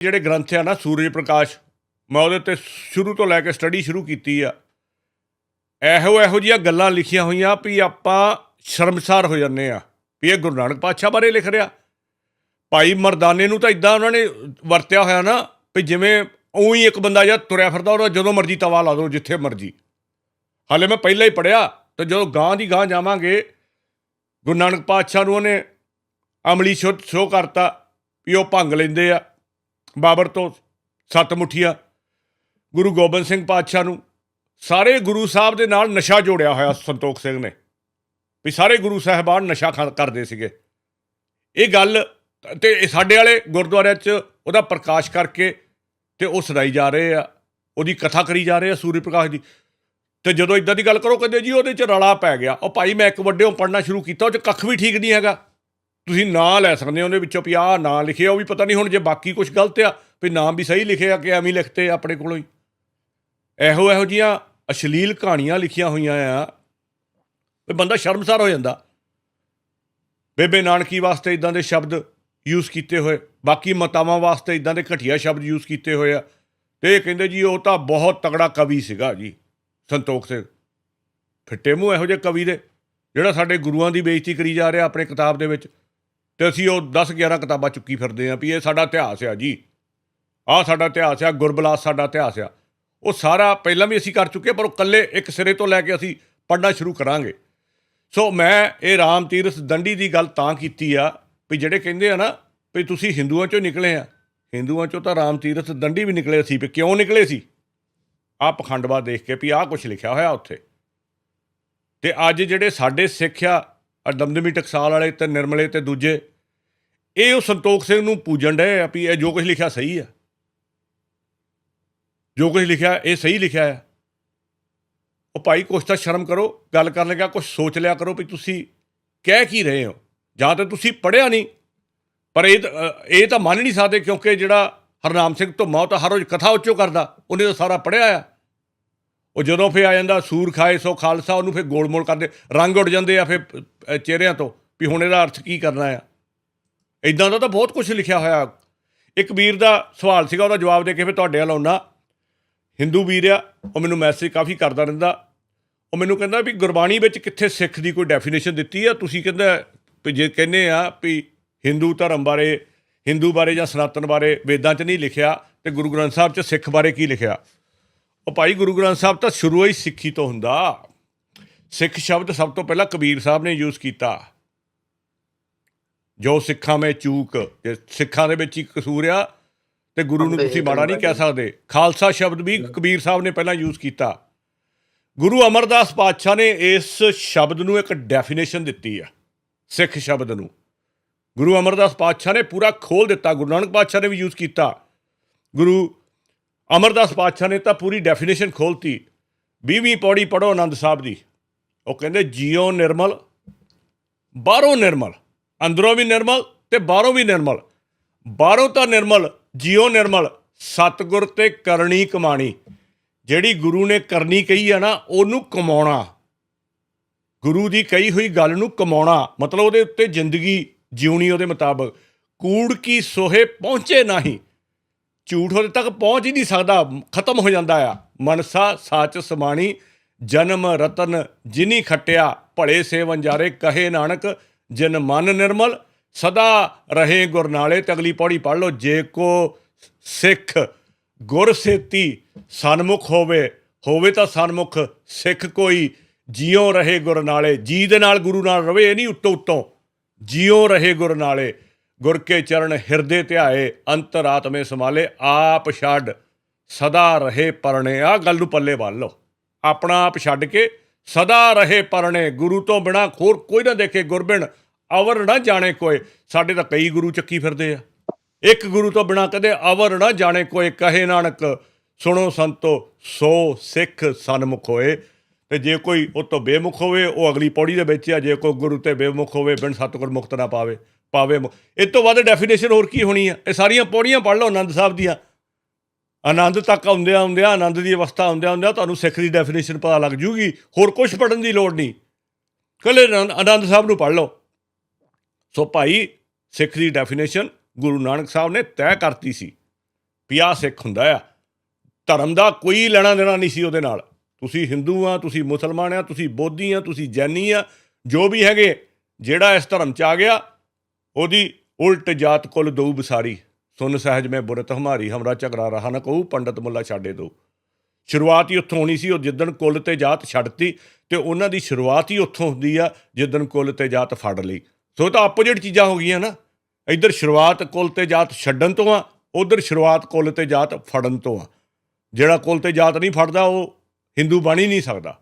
ਜਿਹੜੇ ਗ੍ਰੰਥ ਆ ਨਾ, ਸੂਰਜ ਪ੍ਰਕਾਸ਼, ਮੈਂ ਉਹਦੇ ਤੇ ਸ਼ੁਰੂ ਤੋਂ ਲੈ ਕੇ ਸਟੱਡੀ ਸ਼ੁਰੂ ਕੀਤੀ ਆ। ਇਹੋ ਇਹੋ ਜਿਹੀਆਂ ਗੱਲਾਂ ਲਿਖੀਆਂ ਹੋਈਆਂ ਵੀ ਆਪਾਂ ਸ਼ਰਮਸਾਰ ਹੋ ਜਾਂਦੇ ਆ, ਵੀ ਇਹ ਗੁਰੂ ਨਾਨਕ ਪਾਤਸ਼ਾਹ ਬਾਰੇ ਲਿਖ ਰਿਹਾ। ਭਾਈ ਮਰਦਾਨੇ ਨੂੰ ਤਾਂ ਇਦਾਂ ਉਹਨਾਂ ਨੇ ਵਰਤਿਆ ਹੋਇਆ ਨਾ, ਵੀ ਜਿਵੇਂ ਉਹੀ ਇੱਕ ਬੰਦਾ ਜਾਂ ਤੁਰਿਆ ਫਿਰਦਾ, ਉਹਦਾ ਜਦੋਂ ਮਰਜ਼ੀ ਤਵਾ ਲਾ ਦਿਓ, ਜਿੱਥੇ ਮਰਜ਼ੀ। ਹਾਲੇ ਮੈਂ ਪਹਿਲਾਂ ਹੀ ਪੜਿਆ ਤੇ ਜਦੋਂ ਗਾਂ ਦੀ ਗਾਂ ਜਾਵਾਂਗੇ, ਗੁਰੂ ਨਾਨਕ ਪਾਤਸ਼ਾਹ ਨੂੰ ਉਹਨੇ ਅਮਲੀ ਸ਼ੋ ਸ਼ੋ ਕਰਤਾ, ਵੀ ਉਹ ਭੰਗ ਲੈਂਦੇ ਆ। ਬਾਬਰ ਤੋਂ ਸੱਤ ਮੁੱਠੀਆਂ ਗੁਰੂ ਗੋਬਿੰਦ ਸਿੰਘ ਪਾਤਸ਼ਾਹ ਨੂੰ ਸਾਰੇ ਗੁਰੂ ਸਾਹਿਬ ਦੇ ਨਾਲ ਨਸ਼ਾ ਜੋੜਿਆ ਹੋਇਆ ਸੰਤੋਖ ਸਿੰਘ ਨੇ, ਵੀ ਸਾਰੇ ਗੁਰੂ ਸਾਹਿਬਾਨ ਨਸ਼ਾ ਖਾ- ਕਰਦੇ ਸੀਗੇ। ਇਹ ਗੱਲ ਤੇ ਸਾਡੇ ਵਾਲੇ ਗੁਰਦੁਆਰਿਆਂ 'ਚ ਉਹਦਾ ਪ੍ਰਕਾਸ਼ ਕਰਕੇ ਤੇ ਉਹ ਸੁਣਾਈ ਜਾ ਰਹੇ ਆ, ਉਹਦੀ ਕਥਾ ਕਰੀ ਜਾ ਰਹੇ ਆ ਸੂਰਜ ਪ੍ਰਕਾਸ਼ ਦੀ। ਤੇ ਜਦੋਂ ਇਦਾਂ ਦੀ ਗੱਲ ਕਰੋ, ਕਹਿੰਦੇ ਜੀ ਉਹਦੇ 'ਚ ਰਲਾ ਪੈ ਗਿਆ। ਉਹ ਭਾਈ ਮੈਂ ਇੱਕ ਵੱਡਿਓਂ ਪੜਨਾ ਸ਼ੁਰੂ ਕੀਤਾ, ਉਹ 'ਚ ਕੱਖ ਵੀ ਠੀਕ ਨਹੀਂ ਹੈਗਾ। ਤੁਸੀਂ ਨਾਂ ਲੈ ਸਕਦੇ ਹੋ ਉਹਦੇ ਵਿੱਚੋਂ ਵੀ ਆਹ ਨਾਂ ਲਿਖਿਆ, ਉਹ ਵੀ ਪਤਾ ਨਹੀਂ ਹੁਣ ਜੇ ਬਾਕੀ ਕੁਝ ਗਲਤ ਆ, ਵੀ ਨਾਮ ਵੀ ਸਹੀ ਲਿਖਿਆ ਕਿ ਐਵੇਂ ਲਿਖਤੇ ਆ ਆਪਣੇ ਕੋਲੋਂ ਹੀ। ਇਹੋ ਇਹੋ ਜੀਆਂ ਅਸ਼ਲੀਲ ਕਹਾਣੀਆਂ ਲਿਖੀਆਂ ਹੋਈਆਂ ਆ, ਵੀ ਬੰਦਾ ਸ਼ਰਮਸਾਰ ਹੋ ਜਾਂਦਾ। ਬੇਬੇ ਨਾਨਕੀ ਵਾਸਤੇ ਇਦਾਂ ਦੇ ਸ਼ਬਦ ਯੂਜ਼ ਕੀਤੇ ਹੋਏ, ਬਾਕੀ ਮਤਾਵਾਂ ਵਾਸਤੇ ਇਦਾਂ ਦੇ ਘਟੀਆ ਸ਼ਬਦ ਯੂਜ਼ ਕੀਤੇ ਹੋਏ ਆ, ਤੇ ਇਹ ਕਹਿੰਦੇ ਜੀ ਉਹ ਤਾਂ ਬਹੁਤ ਤਗੜਾ ਕਵੀ ਸੀਗਾ ਜੀ, ਸੰਤੋਖ ਸਿੰਘ। ਫਿੱਟੇ ਮੂੰਹ ਇਹੋ ਜਿਹੇ ਕਵੀ ਦੇ, ਜਿਹੜਾ ਸਾਡੇ ਗੁਰੂਆਂ ਦੀ ਬੇਇੱਜ਼ਤੀ ਕਰੀ ਜਾ ਰਿਹਾ ਆਪਣੇ ਕਿਤਾਬ ਦੇ ਵਿੱਚ। ਤੇ ਅਸੀਂ ਉਹ 10 11 ਕਿਤਾਬਾਂ ਚੁੱਕੀ ਫਿਰਦੇ ਆਂ ਵੀ ਇਹ ਸਾਡਾ ਇਤਿਹਾਸ ਆ ਜੀ। ਆਹ ਸਾਡਾ ਇਤਿਹਾਸ ਆ, ਗੁਰਬਲਾਸ ਸਾਡਾ ਇਤਿਹਾਸ ਆ। ਉਹ ਸਾਰਾ ਪਹਿਲਾਂ ਵੀ ਅਸੀਂ ਕਰ ਚੁੱਕੇ, ਪਰ ਉਹ ਕੱਲੇ ਇੱਕ ਸਿਰੇ ਤੋਂ ਲੈ ਕੇ ਅਸੀਂ ਪੜਨਾ ਸ਼ੁਰੂ ਕਰਾਂਗੇ। ਸੋ ਮੈਂ ਇਹ ਰਾਮ ਤੀਰਥ ਦੰਡੀ ਦੀ ਗੱਲ ਤਾਂ ਕੀਤੀ ਆ ਵੀ ਜਿਹੜੇ ਕਹਿੰਦੇ ਆ ਨਾ ਵੀ ਤੁਸੀਂ ਹਿੰਦੂਆਂ ਚੋਂ ਨਿਕਲੇ ਆ, ਹਿੰਦੂਆਂ ਚੋਂ ਤਾਂ ਰਾਮ ਤੀਰਥ ਦੰਡੀ ਵੀ ਨਿਕਲੇ ਸੀ ਵੀ ਕਿਉਂ ਨਿਕਲੇ ਸੀ? ਆਹ ਪਖੰਡਵਾ ਦੇਖ ਕੇ ਵੀ ਆਹ ਕੁਝ ਲਿਖਿਆ ਹੋਇਆ ਉੱਥੇ। ਤੇ ਅੱਜ ਜਿਹੜੇ ਸਾਡੇ ਸਿੱਖ ਆ, ਆਹ ਦਮਦਮੀ ਟਕਸਾਲ ਵਾਲੇ ਤੇ ਨਿਰਮਲੇ ਤੇ ਦੂਜੇ ਇਹ ਉਹ ਸੰਤੋਖ ਸਿੰਘ ਨੂੰ ਪੂਜਣ ਡਏ ਆ ਵੀ ਇਹ ਜੋ ਕੁਝ ਲਿਖਿਆ ਸਹੀ ਆ। ਜੋ ਕੁਝ ਲਿਖਿਆ, ਇਹ ਸਹੀ ਲਿਖਿਆ ਆ। ਉਹ ਭਾਈ ਕੁਛ ਤਾਂ ਸ਼ਰਮ ਕਰੋ, ਗੱਲ ਕਰਨ ਲੱਗਾ, ਕੁਛ ਸੋਚ ਲਿਆ ਕਰੋ ਵੀ ਤੁਸੀਂ ਕਹਿ ਕੀ ਰਹੇ ਹੋ। ਜਾਂ ਤਾਂ ਤੁਸੀਂ ਪੜਿਆ ਨਹੀਂ। ਪਰ ਇਹ ਤਾਂ- ਇਹ ਤਾਂ ਮੰਨ ਨਹੀਂ ਸਕਦੇ ਕਿਉਂਕਿ ਜਿਹੜਾ ਹਰਨਾਮ ਸਿੰਘ ਧੁੰਮਾ ਉਹ ਤਾਂ ਹਰ ਰੋਜ਼ ਕਥਾ ਉੱਚੋ ਕਰਦਾ, ਉਹਨੇ ਤਾਂ ਸਾਰਾ ਪੜਿਆ ਆ। ਉਹ ਜਦੋਂ ਫੇ ਆ ਜਾਂਦਾ ਸੂਰ ਖਾਏ ਸੋ ਖਾਲਸਾ, ਉਹਨੂੰ ਫੇ ਗੋਲਮੋਲ ਕਰਦੇ, ਰੰਗ ਉੱਡ ਜਾਂਦੇ ਆ ਫੇ ਚਿਹਰਿਆਂ ਤੋਂ ਵੀ ਹੁਣ ਇਹਦਾ ਅਰਥ ਕੀ ਕਰਨਾ ਆ। ਇਦਾਂ ਦਾ ਤਾਂ ਬਹੁਤ ਕੁਝ ਲਿਖਿਆ ਹੋਇਆ। ਇੱਕ ਵੀਰ ਦਾ ਸਵਾਲ ਸੀਗਾ, ਉਹਦਾ ਜਵਾਬ ਦੇ ਕੇ ਫੇ ਤੁਹਾਡੇ ਵੱਲ ਆਉਣਾ ਹਿੰਦੂ ਵੀਰ ਆ, ਉਹ ਮੈਨੂੰ ਮੈਸੇਜ ਕਾਫੀ ਕਰਦਾ ਰਹਿੰਦਾ। ਉਹ ਮੈਨੂੰ ਕਹਿੰਦਾ ਵੀ ਗੁਰਬਾਣੀ ਵਿੱਚ ਕਿੱਥੇ ਸਿੱਖ ਦੀ ਕੋਈ ਡੈਫੀਨੇਸ਼ਨ ਦਿੱਤੀ ਆ? ਤੁਸੀਂ ਕਹਿੰਦਾ ਵੀ ਜੇ ਕਹਿੰਦੇ ਆ ਵੀ ਹਿੰਦੂ ਧਰਮ ਬਾਰੇ, ਹਿੰਦੂ ਬਾਰੇ ਜਾਂ ਸਨਾਤਨ ਬਾਰੇ ਵੇਦਾਂ 'ਚ ਨਹੀਂ ਲਿਖਿਆ ਤੇ ਗੁਰੂ ਗ੍ਰੰਥ ਸਾਹਿਬ 'ਚ ਸਿੱਖ ਬਾਰੇ ਕੀ ਲਿਖਿਆ? ਉਹ ਭਾਈ ਗੁਰੂ ਗ੍ਰੰਥ ਸਾਹਿਬ ਤਾਂ ਸ਼ੁਰੂ ਹੀ ਸਿੱਖੀ ਤੋਂ ਹੁੰਦਾ। ਸਿੱਖ ਸ਼ਬਦ ਸਭ ਤੋਂ ਪਹਿਲਾਂ ਕਬੀਰ ਸਾਹਿਬ ਨੇ ਯੂਜ਼ ਕੀਤਾ। ਜੋ ਸਿੱਖਾਂ ਵਿੱਚ ਚੂਕ ਜੇ ਸਿੱਖਾਂ ਦੇ ਵਿੱਚ ਹੀ ਕਸੂਰ ਆ ਤੇ ਗੁਰੂ ਨੂੰ ਤੁਸੀਂ ਮਾੜਾ ਨਹੀਂ ਕਹਿ ਸਕਦੇ। ਖਾਲਸਾ ਸ਼ਬਦ ਵੀ ਕਬੀਰ ਸਾਹਿਬ ਨੇ ਪਹਿਲਾਂ ਯੂਜ਼ ਕੀਤਾ। ਗੁਰੂ ਅਮਰਦਾਸ ਪਾਤਸ਼ਾਹ ਨੇ ਇਸ ਸ਼ਬਦ ਨੂੰ ਇੱਕ ਡੈਫੀਨੇਸ਼ਨ ਦਿੱਤੀ ਆ ਸਿੱਖ ਸ਼ਬਦ ਨੂੰ। ਗੁਰੂ ਅਮਰਦਾਸ ਪਾਤਸ਼ਾਹ ਨੇ ਪੂਰਾ ਖੋਲ ਦਿੱਤਾ ਗੁਰੂ ਨਾਨਕ ਪਾਤਸ਼ਾਹ ਨੇ ਵੀ ਯੂਜ਼ ਕੀਤਾ। ਗੁਰੂ ਅਮਰਦਾਸ ਪਾਤਸ਼ਾਹ ਨੇ ਤਾਂ ਪੂਰੀ ਡੈਫੀਨੇਸ਼ਨ ਖੋਲਤੀ। 20ਵੀਂ ਪੌੜੀ ਪੜੋ ਆਨੰਦ ਸਾਹਿਬ ਦੀ। ਉਹ ਕਹਿੰਦੇ ਜੀਉ ਨਿਰਮਲ ਬਾਹਰੋਂ ਨਿਰਮਲ। ਅੰਦਰੋਂ ਵੀ ਨਿਰਮਲ ਤੇ ਬਾਹਰੋਂ ਵੀ ਨਿਰਮਲ। ਬਾਹਰੋਂ ਤਾਂ ਨਿਰਮਲ, ਜੀਉ ਨਿਰਮਲ, ਸਤਗੁਰ ਤੇ ਕਰਨੀ ਕਮਾਣੀ। ਜਿਹੜੀ ਗੁਰੂ ਨੇ ਕਰਨੀ ਕਹੀ ਆ ਨਾ, ਉਹਨੂੰ ਕਮਾਉਣਾ। ਗੁਰੂ ਦੀ ਕਹੀ ਹੋਈ ਗੱਲ ਨੂੰ ਕਮਾਉਣਾ, ਮਤਲਬ ਉਹਦੇ ਉੱਤੇ ਜ਼ਿੰਦਗੀ ਜਿਉਣੀ ਉਹਦੇ ਮੁਤਾਬਕ। ਕੂੜ ਕੀ ਸੋਹੇ ਪਹੁੰਚੇ ਨਹੀਂ। ਝੂਠ ਉਹਦੇ ਤੱਕ ਪਹੁੰਚ ਹੀ ਨਹੀਂ ਸਕਦਾ, ਖਤਮ ਹੋ ਜਾਂਦਾ ਆ। ਮਨਸਾ ਸਾਚ ਸਮਾਣੀ, ਜਨਮ ਰਤਨ ਜਿਨੀ ਖਟਿਆ, ਭਲੇ ਸੇ ਵੰਜਾਰੇ ਕਹੇ ਨਾਨਕ ਜਿਨ ਮਨ ਨਿਰਮਲ, ਸਦਾ ਰਹੇ ਗੁਰਨਾਲੇ ਤੇ ਅਗਲੀ ਪੌੜੀ ਪੜ ਲਓ। ਜੇ ਕੋ ਸਿੱਖ ਗੁਰ ਸੇਤੀ ਸਨਮੁਖ ਹੋਵੇ ਹੋਵੇ ਤਾਂ ਸਨਮੁਖ, ਸਿੱਖ ਕੋਈ ਜਿਉ ਰਹੇ ਗੁਰਨਾਲੇ ਜੀ ਦੇ ਨਾਲ ਗੁਰੂ ਨਾਲ ਰਵੇ, ਇਹ ਨਹੀਂ ਉੱਤੋਂ ਉੱਤੋਂ। ਜਿਉ ਰਹੇ ਗੁਰਨਾਲੇ ਗੁਰ ਕੇ ਚਰਨ ਹਿਰਦੇ ਧਿਆਏ ਅੰਤਰਾਤਮੇ ਸਮਾਲੇ ਆਪ ਛੱਡ ਸਦਾ ਰਹੇ ਪਰਣੇ। ਆ ਗੱਲ ਨੂੰ ਪੱਲੇ ਬੰਨ ਲਓ। ਆਪਣਾ ਆਪ ਛੱਡ ਕੇ ਸਦਾ ਰਹੇ ਪਰਣੇ, ਗੁਰੂ ਤੋਂ ਬਿਨਾ ਹੋਰ ਕੋਈ ਨਾ ਦੇਖੇ ਗੁਰਬਿਣ, ਅਵਰ ਨਾ ਜਾਣੇ ਕੋਏ। ਸਾਡੇ ਤਾਂ ਕਈ ਗੁਰੂ ਚੱਕੀ ਫਿਰਦੇ ਆ। ਇੱਕ ਗੁਰੂ ਤੋਂ ਬਿਨਾ ਕਦੇ ਅਵਰ ਨਾ ਜਾਣੇ ਕੋਏ। ਕਹੇ ਨਾਨਕ, ਸੁਣੋ ਸੰਤੋ, ਸੋ ਸਿੱਖ ਸਨਮੁਖ ਹੋਏ। ਤੇ ਜੇ ਕੋਈ ਉਹ ਤੋਂ ਬੇਮੁਖ ਹੋਵੇ, ਉਹ ਅਗਲੀ ਪੌੜੀ ਦੇ ਵਿੱਚ ਆ। ਜੇ ਕੋਈ ਗੁਰੂ ਤੇ ਬੇਮੁਖ ਹੋਵੇ, ਬਿਨ ਸਤਿਗੁਰ ਮੁਕਤ ਨਾ ਪਾਵੇ ਪਾਵੇ ਮੁ- ਇਹ ਤੋਂ ਵੱਧ ਡੈਫੀਨੇਸ਼ਨ ਹੋਰ ਕੀ ਹੋਣੀ ਆ? ਇਹ ਸਾਰੀਆਂ ਪੌੜੀਆਂ ਪੜ੍ਹ ਲਓ, ਆਨੰਦ ਸਾਹਿਬ ਦੀਆਂ। ਆਨੰਦ ਤੱਕ ਆਉਂਦਿਆਂ ਆਉਂਦਿਆਂ, ਆਨੰਦ ਦੀ ਅਵਸਥਾ ਆਉਂਦਿਆਂ ਆਉਂਦਿਆਂ ਤੁਹਾਨੂੰ ਸਿੱਖ ਦੀ ਡੈਫੀਨੇਸ਼ਨ ਪਤਾ ਲੱਗ ਜੂਗੀ, ਹੋਰ ਕੁਝ ਪੜਨ ਦੀ ਲੋੜ ਨਹੀਂ। ਕੱਲੇ ਆਨੰਦ ਸਾਹਿਬ ਨੂੰ ਪੜ੍ਹ ਲਓ। ਸੋ ਭਾਈ, ਸਿੱਖ ਦੀ ਡੈਫੀਨੇਸ਼ਨ ਗੁਰੂ ਨਾਨਕ ਸਾਹਿਬ ਨੇ ਤੈਅ ਕਰਤੀ ਸੀ ਵੀ ਆਹ ਸਿੱਖ ਹੁੰਦਾ ਆ। ਧਰਮ ਦਾ ਕੋਈ ਲੈਣਾ ਦੇਣਾ ਨਹੀਂ ਸੀ ਉਹਦੇ ਨਾਲ। ਤੁਸੀਂ ਹਿੰਦੂ ਆ, ਤੁਸੀਂ ਮੁਸਲਮਾਨ ਆ, ਤੁਸੀਂ ਬੋਧੀ ਆ, ਤੁਸੀਂ ਜੈਨੀ ਆ, ਜੋ ਵੀ ਹੈਗੇ, ਜਿਹੜਾ ਇਸ ਧਰਮ ਚ ਆ ਗਿਆ, ਉਹਦੀ ਉਲਟ ਜਾਤ ਕੁਲ ਦਊ ਬਸਾਰੀ ਸੁਨ ਸਹਿਜ ਮੈਂ ਬੁਰਤ ਹਮਾਰੀ, ਹਮਰਾ ਝਗੜਾ ਰਹਾ ਨਾ ਕਹੂ, ਪੰਡਤ ਮੁੱਲਾ ਛਾੜੇ ਦੋ। ਸ਼ੁਰੂਆਤ ਹੀ ਉੱਥੋਂ ਹੋਣੀ ਸੀ, ਉਹ ਜਿੱਦਣ ਕੁੱਲ ਤੇ ਜਾਤ ਛੱਡਤੀ, ਤੇ ਉਹਨਾਂ ਦੀ ਸ਼ੁਰੂਆਤ ਹੀ ਉੱਥੋਂ ਹੁੰਦੀ ਆ, ਜਿੱਦਣ ਕੁੱਲ ਤੇ ਜਾਤ ਫੜ ਲਈ। ਸੋ ਇਹ ਤਾਂ ਆਪੋਜੀਟ ਚੀਜ਼ਾਂ ਹੋ ਗਈਆਂ ਨਾ। ਇੱਧਰ ਸ਼ੁਰੂਆਤ ਕੁੱਲ ਤੇ ਜਾਤ ਛੱਡਣ ਤੋਂ ਆ, ਉਧਰ ਸ਼ੁਰੂਆਤ ਕੁੱਲ ਤੇ ਜਾਤ ਫੜਨ ਤੋਂ ਆ। ਜਿਹੜਾ ਕੁੱਲ ਤੇ ਜਾਤ ਨਹੀਂ ਫੜਦਾ, ਉਹ ਹਿੰਦੂ ਬਣ ਹੀ ਨਹੀਂ ਸਕਦਾ।